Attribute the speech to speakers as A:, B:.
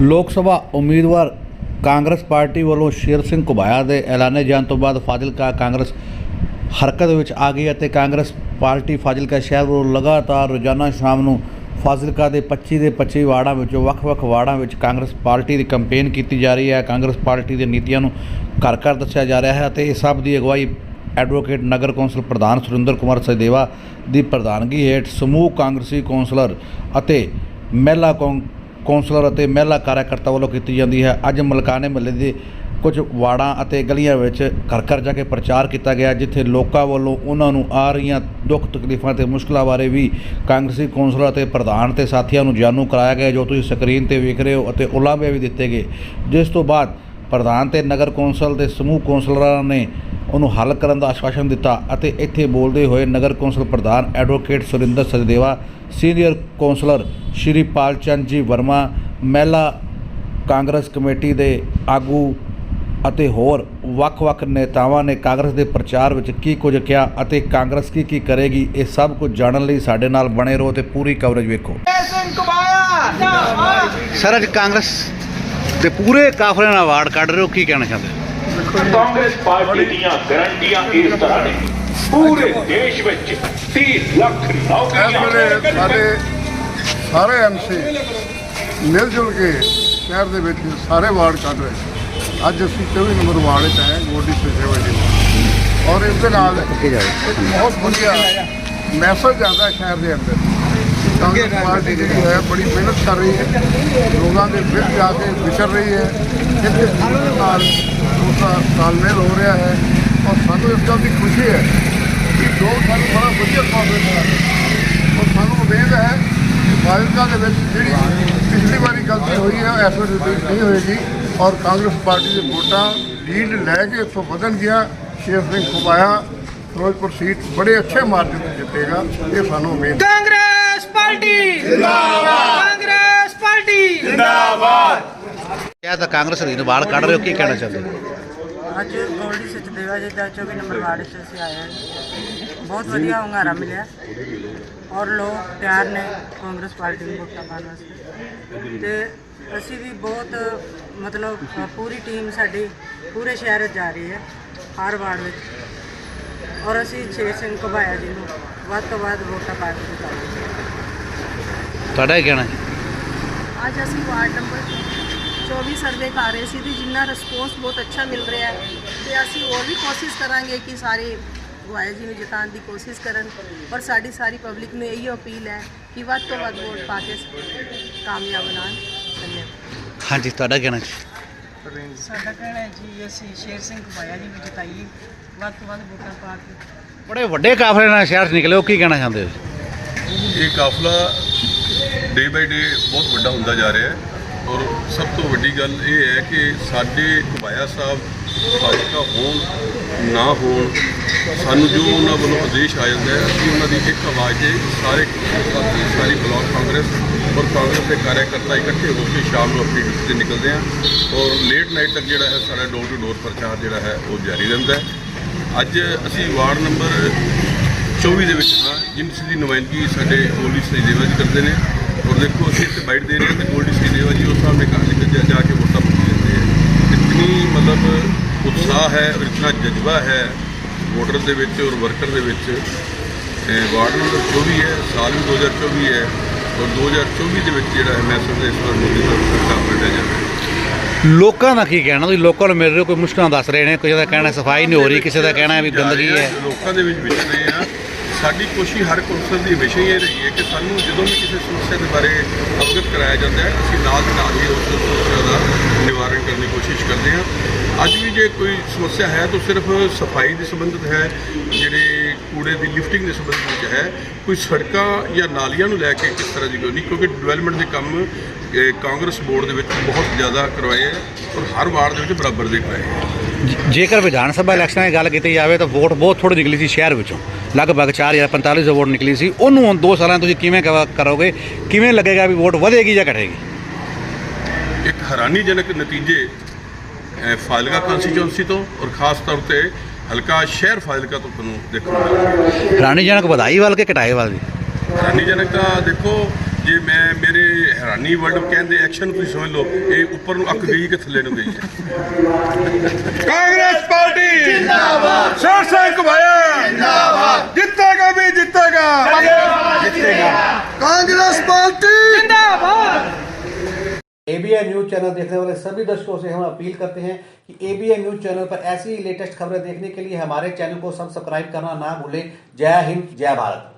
A: ਲੋਕ ਸਭਾ ਉਮੀਦਵਾਰ ਕਾਂਗਰਸ ਪਾਰਟੀ ਵੱਲੋਂ ਸ਼ੇਰ ਸਿੰਘ ਘੁਬਾਇਆ ਦੇ ਐਲਾਨੇ ਜਾਣ ਤੋਂ ਬਾਅਦ ਫਾਜ਼ਿਲਕਾ ਕਾਂਗਰਸ ਹਰਕਤ ਵਿੱਚ ਆ ਗਈ ਅਤੇ ਕਾਂਗਰਸ ਪਾਰਟੀ ਫਾਜ਼ਿਲਕਾ ਸ਼ਹਿਰ ਵੱਲੋਂ ਲਗਾਤਾਰ ਰੋਜ਼ਾਨਾ ਸ਼ਾਮ ਨੂੰ ਫਾਜ਼ਿਲਕਾ ਦੇ 25 ਦੇ 25 ਵਾਰਡਾਂ ਵਿੱਚੋਂ ਵੱਖ-ਵੱਖ ਵਾਰਡਾਂ ਵਿੱਚ ਕਾਂਗਰਸ ਪਾਰਟੀ ਦੀ ਕੈਂਪੇਨ ਕੀਤੀ ਜਾ ਰਹੀ ਹੈ। ਕਾਂਗਰਸ ਪਾਰਟੀ ਦੇ ਨੀਤੀਆਂ ਨੂੰ ਘਰ-ਘਰ ਦੱਸਿਆ ਜਾ ਰਿਹਾ ਹੈ ਅਤੇ ਇਹ ਸਭ ਦੀ ਅਗਵਾਈ ਐਡਵੋਕੇਟ ਨਗਰ ਕੌਂਸਲ ਪ੍ਰਧਾਨ ਸੁਰਿੰਦਰ ਕੁਮਾਰ ਸਦੇਵਾ ਦੀ ਪ੍ਰਧਾਨਗੀ ਹੇਠ ਸਮੂਹ ਕਾਂਗਰਸੀ ਕੌਂਸਲਰ ਅਤੇ ਮਹਿਲਾ ਕੌਂ ਕੌਂਸਲਰ ਅਤੇ ਮਹਿਲਾ ਕਾਰਜਕਰਤਾ ਵੱਲੋਂ ਕੀਤੀ ਜਾਂਦੀ ਹੈ। ਅੱਜ ਮਲਕਾਨੇ ਮਹੱਲੇ ਦੇ ਕੁਝ ਵਾਰਡਾਂ ਅਤੇ ਗਲੀਆਂ ਵਿੱਚ ਘਰ ਘਰ ਜਾ ਕੇ ਪ੍ਰਚਾਰ ਕੀਤਾ ਗਿਆ, ਜਿੱਥੇ ਲੋਕਾਂ ਵੱਲੋਂ ਉਹਨਾਂ ਨੂੰ ਆ ਰਹੀਆਂ ਦੁੱਖ ਤਕਲੀਫਾਂ ਤੇ ਮੁਸ਼ਕਲਾਂ ਬਾਰੇ ਵੀ ਕਾਂਗਰਸੀ ਕੌਂਸਲਰ ਅਤੇ ਪ੍ਰਧਾਨ ਤੇ ਸਾਥੀਆਂ ਨੂੰ ਜਾਣੂ ਕਰਾਇਆ ਗਿਆ, ਜੋ ਤੁਸੀਂ ਸਕਰੀਨ ਤੇ ਵੇਖ ਰਹੇ ਹੋ ਅਤੇ ਉਲਾਂਭੇ ਵੀ ਦਿੱਤੇ ਗਏ। ਜਿਸ ਤੋਂ ਬਾਅਦ ਪ੍ਰਧਾਨ ਤੇ ਨਗਰ ਕੌਂਸਲ ਦੇ ਸਮੂਹ ਕੌਂਸਲਰਾਂ ਨੇ ਉਹਨੂੰ ਹੱਲ ਕਰਨ ਦਾ ਆਸ਼ਵਾਸਨ ਦਿੱਤਾ ਅਤੇ ਇੱਥੇ ਬੋਲਦੇ ਹੋਏ ਨਗਰ ਕੌਂਸਲ ਪ੍ਰਧਾਨ advocate Surinder Sajdeva, senior councillor Shri Palchand ji Verma, ਮਹਿਲਾ ਕਾਂਗਰਸ ਕਮੇਟੀ ਦੇ ਆਗੂ ਅਤੇ ਹੋਰ ਵੱਖ-ਵੱਖ ਨੇਤਾਵਾਂ ਨੇ ਕਾਂਗਰਸ ਦੇ ਪ੍ਰਚਾਰ ਵਿੱਚ ਕੀ ਕੁਝ ਕਿਹਾ ਅਤੇ ਕਾਂਗਰਸ ਕੀ ਕੀ ਕਰੇਗੀ, ਇਹ ਸਭ ਕੁਝ ਜਾਣਨ ਲਈ ਸਾਡੇ ਨਾਲ ਬਣੇ ਰਹੋ ਤੇ ਪੂਰੀ ਕਵਰੇਜ ਵੇਖੋ। ਸਰ, ਅੱਜ ਕਾਂਗਰਸ ਦੇ ਪੂਰੇ ਕਾਫਲੇ ਨਾਲ ਅਵਾਰਡ ਕੱਢ ਰਹੇ ਹੋ, ਕੀ ਕਹਿਣਾ ਚਾਹੁੰਦੇ?
B: ਕਾਂਗਰਸ ਪਾਰਟੀ ਦੀਆਂ ਗਰੰਟੀਆਂ ਇਸ ਤਰ੍ਹਾਂ ਨੇ। ਪੂਰੇ ਦੇਸ਼ ਵਿੱਚ 30 ਲੱਖ ਨੌਕਰੀਆਂ।
C: ਵੇਲੇ ਸਾਡੇ ਸਾਰੇ ਐਮਸੀ ਮਿਲ ਜੁਲ ਕੇ ਸ਼ਹਿਰ ਦੇ ਵਿੱਚ ਸਾਰੇ ਵਾਰਡ ਕੱਢ ਰਹੇ ਅੱਜ ਅਸੀਂ 24 ਨੰਬਰ ਵਾਰਡ 'ਚ ਆਏ ਗੋਡੀ ਸੇਵਾ ਜੀ ਔਰ ਇਸ ਦੇ ਨਾਲ ਬਹੁਤ ਵਧੀਆ ਮੈਸੇਜ ਜਾਂਦਾ ਸ਼ਹਿਰ ਦੇ ਅੰਦਰ। ਕਾਂਗਰਸ ਪਾਰਟੀ ਜਿਹੜੀ ਹੈ, ਬੜੀ ਮਿਹਨਤ ਕਰ ਰਹੀ ਹੈ। ਲੋਕਾਂ ਦੇ ਵਿੱਚ ਜਾ ਕੇ ਵਿਚਰ ਰਹੀ ਹੈ। ਇੱਥੇ ਦੇ ਨਾਲ ਉਸਦਾ ਤਾਲਮੇਲ ਹੋ ਰਿਹਾ ਹੈ। ਔਰ ਸਾਨੂੰ ਇਸ ਗੱਲ ਦੀ ਖੁਸ਼ੀ ਹੈ ਕਿ ਲੋਕ ਸਾਨੂੰ ਬੜਾ ਵਧੀਆ ਕਾਂਗਰਸ ਹੈ। ਔਰ ਸਾਨੂੰ ਉਮੀਦ ਹੈ ਕਿ ਫਾਜ਼ਿਲਕਾ ਦੇ ਵਿੱਚ ਜਿਹੜੀ ਪਿਛਲੀ ਵਾਰੀ ਗਲਤੀ ਹੋਈ ਹੈ, ਉਹ ਇਸ ਵਾਰ ਰਿਪੀਟ ਨਹੀਂ ਹੋਏਗੀ। ਔਰ ਕਾਂਗਰਸ ਪਾਰਟੀ ਦੇ ਵੋਟਾਂ ਲੀਡ ਲੈ ਕੇ ਇੱਥੋਂ ਵਧਣ ਗਿਆ, ਸ਼ੇਰ ਸਿੰਘ ਖੁਬਾਇਆ ਫਿਰੋਜ਼ਪੁਰ ਸੀਟ ਬੜੇ ਅੱਛੇ ਮਾਰਜਨ ਤੇ ਜਿੱਤੇਗਾ, ਇਹ ਸਾਨੂੰ ਉਮੀਦ ਹੈ।
D: ਕਾਂਗਰਸ ਪਾਰਟੀ। ਜਿੰਦਾਬਾਦ। ਕਾਂਗਰਸ ਪਾਰਟੀ
A: ਕਿਹਾ ਤਾਂ ਕਾਂਗਰਸ ਦੀ ਅਵਾਰਡ ਕੱਢ ਰਹੇ ਹੋ ਕੀ ਕਹਿਣਾ ਚਾਹੁੰਦੇ ਹੋ?
E: ਅੱਜ ਗੋਲਡੀ ਸਚਦੇਵਾ ਜੀ ਦਾ 24 ਨੰਬਰ ਵਾਰਡ 'ਚ ਅਸੀਂ ਆਏ ਹਾਂ। ਬਹੁਤ ਵਧੀਆ ਹੁੰਗਾਰਾ ਮਿਲਿਆ। ਔਰ ਲੋਕ ਤਿਆਰ ਨੇ ਕਾਂਗਰਸ ਪਾਰਟੀ ਨੂੰ ਵੋਟਾਂ ਪਾਉਣ ਵਾਸਤੇ। ਤੇ ਅਸੀਂ ਵੀ ਬਹੁਤ ਮਤਲਬ ਪੂਰੀ ਟੀਮ ਸਾਡੀ ਪੂਰੇ ਸ਼ਹਿਰ 'ਚ ਜਾ ਰਹੀ ਹੈ ਹਰ ਵਾਰਡ ਵਿੱਚ। ਔਰ ਅਸੀਂ ਛੇ ਸਿੰਘ ਘਬਾਇਆ ਜੀ ਨੂੰ ਵੱਧ ਤੋਂ ਵੱਧ ਵੋਟਾਂ ਪਾ ਕੇ ਜਿਤਾਵਾਂਗੇ।
A: ਤੁਹਾਡਾ ਕੀ ਕਹਿਣਾ ਹੈ?
F: ਅੱਜ ਅਸੀਂ ਵਾਰਡ ਨੰਬਰ 24 ਸਰਵੇ ਕਰ ਰਹੇ ਸੀ ਤੇ ਜਿੰਨਾ ਰਿਸਪੌਂਸ ਬਹੁਤ ਅੱਛਾ ਮਿਲ ਰਿਹਾ ਹੈ ਤੇ ਅਸੀਂ ਹੋਰ ਵੀ ਕੋਸ਼ਿਸ਼ ਕਰਾਂਗੇ ਕਿ ਸਾਰੇ ਗੁਆਇਆ ਜੀ ਨੂੰ ਜਿਤਾਉਣ ਦੀ ਕੋਸ਼ਿਸ਼ ਕਰਨ ਪਰ ਸਾਡੀ ਸਾਰੀ ਪਬਲਿਕ ਨੂੰ ਇਹੀ ਅਪੀਲ ਹੈ ਕਿ ਵੱਧ ਤੋਂ ਵੱਧ ਵੋਟ ਪਾ ਕੇ ਕਾਮਯਾਬ ਬਣਾਉਣ। ਧੰਨਵਾਦ।
A: ਹਾਂਜੀ ਤੁਹਾਡਾ ਕਹਿਣਾ ਜੀ
E: ਸਾਡਾ ਕਹਿਣਾ ਹੈ ਜੀ ਅਸੀਂ ਸ਼ੇਰ ਸਿੰਘ ਘਬਾਇਆ ਜੀ ਨੂੰ ਜਿਤਾਈਏ ਵੱਧ ਤੋਂ ਵੱਧ ਵੋਟਾਂ ਪਾ ਕੇ।
A: ਬੜੇ ਵੱਡੇ ਕਾਫਲੇ ਨਾਲ ਸ਼ਹਿਰ 'ਚ ਨਿਕਲੇ ਹੋ ਕੀ ਕਹਿਣਾ ਚਾਹੁੰਦੇ ਹੋ?
G: ਇਹ ਕਾਫਲਾ ਡੇ ਬਾਈ ਡੇ ਬਹੁਤ ਵੱਡਾ ਹੁੰਦਾ ਜਾ ਰਿਹਾ ਹੈ। ਔਰ ਸਭ ਤੋਂ ਵੱਡੀ ਗੱਲ ਇਹ ਹੈ ਕਿ ਸਾਡੇ ਘੁਬਾਇਆ ਸਾਹਿਬ ਫਾਜ਼ਿਲਕਾ ਹੋਣ, ਨਾ ਹੋਣ, ਸਾਨੂੰ ਜੋ ਉਹਨਾਂ ਵੱਲੋਂ ਆਦੇਸ਼ ਆ ਜਾਂਦਾ ਹੈ, ਅਸੀਂ ਉਹਨਾਂ ਦੀ ਇੱਕ ਆਵਾਜ਼ ਤੇ ਸਾਰੇ ਸਾਥੀ ਸਾਰੀ ਬਲਾਕ ਕਾਂਗਰਸ ਔਰ ਕਾਂਗਰਸ ਦੇ ਕਾਰਜਕਰਤਾ ਇਕੱਠੇ ਹੋ ਕੇ ਸ਼ਾਮ ਨੂੰ ਆਪਣੀ ਡਿਊਟੀ ਤੇ ਨਿਕਲਦੇ ਆ ਔਰ ਲੇਟ ਨਾਈਟ ਤੱਕ ਜਿਹੜਾ ਹੈ, ਸਾਡਾ ਡੋਰ ਟੂ ਡੋਰ ਪ੍ਰਚਾਰ ਜਿਹੜਾ ਹੈ, ਉਹ ਜਾਰੀ ਰਹਿੰਦਾ ਹੈ। ਅੱਜ ਅਸੀਂ ਵਾਰਡ ਨੰਬਰ 24 ਦੇ ਵਿੱਚ ਹਾਂ ਜਿਸ ਦੀ ਨੁਮਾਇੰਦਗੀ ਸਾਡੇ ਹੋਲੀ ਸਹੀਦੇਵਾ ਜੀ ਕਰਦੇ ਨੇ। ਦੇਖੋ ਅਸੀਂ ਇੱਥੇ ਬਾਈਟ ਦੇ ਰਹੇ ਤੇ ਗੋਲਡੀ ਸਹੀਦੇਵਾ ਜੀ ਉਸ ਸਾਹਮਣੇ ਕਹਾ ਲਿਖ ਜਾ ਕੇ ਵੋਟਾਂ ਮੰਗੀ ਜਾਂਦੇ ਹੈ। ਇਤਨੀ ਮਤਲਬ ਉਤਸ਼ਾਹ ਹੈ ਔਰ ਇਤਨਾ ਜਜ਼ਬਾ ਹੈ ਵੋਟਰ ਦੇ ਵਿੱਚ ਔਰ ਵਰਕਰ ਦੇ ਵਿੱਚ। ਇਹ ਵਾਰਡ ਨੰਬਰ 24 ਹੈ ਸਾਲ ਵੀ 2024 ਹੈ ਔਰ 2024 ਦੇ ਵਿੱਚ ਜਿਹੜਾ ਹੈ ਮੈਂ ਸਮਝਦਾ ਇਸ ਵਾਰ ਮੋਦੀ ਦਾ ਸਰਕਾਰ ਬਣਿਆ ਜਾਵੇ
A: ਲੋਕਾਂ ਦਾ ਕੀ ਕਹਿਣਾ? ਤੁਸੀਂ ਲੋਕਾਂ ਨੂੰ ਮਿਲ ਰਹੇ ਹੋ ਕੋਈ ਮੁਸ਼ਕਲਾਂ ਦੱਸ ਰਹੇ ਨੇ ਕਿਸੇ ਦਾ ਕਹਿਣਾ ਸਫ਼ਾਈ ਨਹੀਂ ਹੋ ਰਹੀ ਕਿਸੇ ਦਾ ਕਹਿਣਾ ਵੀ ਗੰਦਗੀ ਹੈ।
G: ਲੋਕਾਂ ਦੇ ਵਿੱਚ ਵਿਚਰ ਰਹੇ ਆ ਸਾਡੀ ਕੋਸ਼ਿਸ਼ ਹਰ ਕੌਂਸਲ ਦੀ ਹਮੇਸ਼ਾ ਹੀ ਇਹ ਰਹੀ ਹੈ ਕਿ ਸਾਨੂੰ ਜਦੋਂ ਵੀ ਕਿਸੇ ਸਮੱਸਿਆ ਦੇ ਬਾਰੇ ਅਵਗਤ ਕਰਾਇਆ ਜਾਂਦਾ ਹੈ, ਅਸੀਂ ਨਾਲ ਦੀ ਨਾਲ ਹੀ ਉਸ ਸਮੱਸਿਆ ਦਾ ਨਿਵਾਰਨ ਕਰਨ ਦੀ ਕੋਸ਼ਿਸ਼ ਕਰਦੇ ਹਾਂ। ਅੱਜ ਵੀ ਜੇ ਕੋਈ ਸਮੱਸਿਆ ਹੈ ਤਾਂ ਸਿਰਫ ਸਫ਼ਾਈ ਦੇ ਸੰਬੰਧਿਤ ਹੈ, ਜਿਹੜੇ ਕੂੜੇ ਦੀ ਲਿਫਟਿੰਗ ਦੇ ਸੰਬੰਧ ਵਿੱਚ ਹੈ, ਕੋਈ ਸੜਕਾਂ ਜਾਂ ਨਾਲੀਆਂ ਨੂੰ ਲੈ ਕੇ ਕਿਸ ਤਰ੍ਹਾਂ ਦੀ ਕੋਈ ਨਹੀਂ, ਕਿਉਂਕਿ ਡਿਵੈਲਪਮੈਂਟ ਦੇ ਕੰਮ ਕਾਂਗਰਸ ਬੋਰਡ ਦੇ ਵਿੱਚ ਬਹੁਤ ਜ਼ਿਆਦਾ ਕਰਵਾਏ ਹੈ ਔਰ ਹਰ ਵਾਰਡ ਦੇ ਵਿੱਚ ਬਰਾਬਰ ਦੇ ਕਰਵਾਏ ਹੈ।
A: ਜੇਕਰ ਵਿਧਾਨ ਸਭਾ ਇਲੈਕਸ਼ਨ ਦੀ ਗੱਲ ਕੀਤੀ ਜਾਵੇ ਤਾਂ ਵੋਟ ਬਹੁਤ ਥੋੜੀ ਨਿਕਲੀ ਸੀ ਸ਼ਹਿਰ ਵਿੱਚੋਂ। ਲਗਭਗ 4045 ਵੋਟ ਨਿਕਲੀ ਸੀ। ਉਹਨੂੰ ਹੁਣ 2 ਸਾਲਾਂ ਤੁਸੀਂ ਕਿਵੇਂ ਕਰੋਗੇ? ਕਿਵੇਂ ਲੱਗੇਗਾ ਵੀ ਵੋਟ ਵਧੇਗੀ ਜਾਂ ਘਟੇਗੀ?
G: ਇੱਕ ਹੈਰਾਨੀਜਨਕ ਨਤੀਜੇ ਫਾਜ਼ਿਲਕਾ ਕੰਸਟੀਚੁਐਂਸੀ ਤੋਂ ਔਰ ਖਾਸ ਤੌਰ ਤੇ ਹਲਕਾ ਸ਼ਹਿਰ ਫਾਜ਼ਿਲਕਾ ਤੋਂ ਤੁਹਾਨੂੰ ਮਿਲਣਗੇ
A: ਰਾਣੀਜਨਕ ਵਧਾਈ ਵੱਲ ਕੇ ਘਟਾਏ ਵੱਲ ਦੀ
G: ਹੈਰਾਨੀਜਨਕ ਤਾਂ ਦੇਖੋ ਜੇ ਮੈਂ ਮੇਰੇ ਹੈਰਾਨੀ ਵਰਡ ਕਹਿੰਦੇ ਐਕਸ਼ਨ ਤੁਸੀਂ ਸਮਝ ਲਓ ਇਹ ਉੱਪਰ ਨੂੰ ਅੱਕ ਗਈ ਕਿ ਥੱਲੇ ਨੂੰ ਗਈ ਹੈ
H: ਕਾਂਗਰਸ ਪਾਰਟੀ ਜਿੰਦਾਬਾਦ ਸ਼ੇਰ ਸਿੰਘ ਘੁਬਾਇਆ ਜਿੰਦਾਬਾਦ ਜਿੱਤੇਗਾ ਵੀ ਜਿੱਤੇਗਾ
I: ਕਾਂਗਰਸ ਪਾਰਟੀ
J: जिंदाबाद
K: एबीएन न्यूज चैनल देखने वाले सभी दर्शकों से हम अपील करते हैं कि एबीएन न्यूज चैनल पर ऐसी लेटेस्ट खबरें देखने के लिए हमारे चैनल को सब्सक्राइब करना ना भूलें जय हिंद जय भारत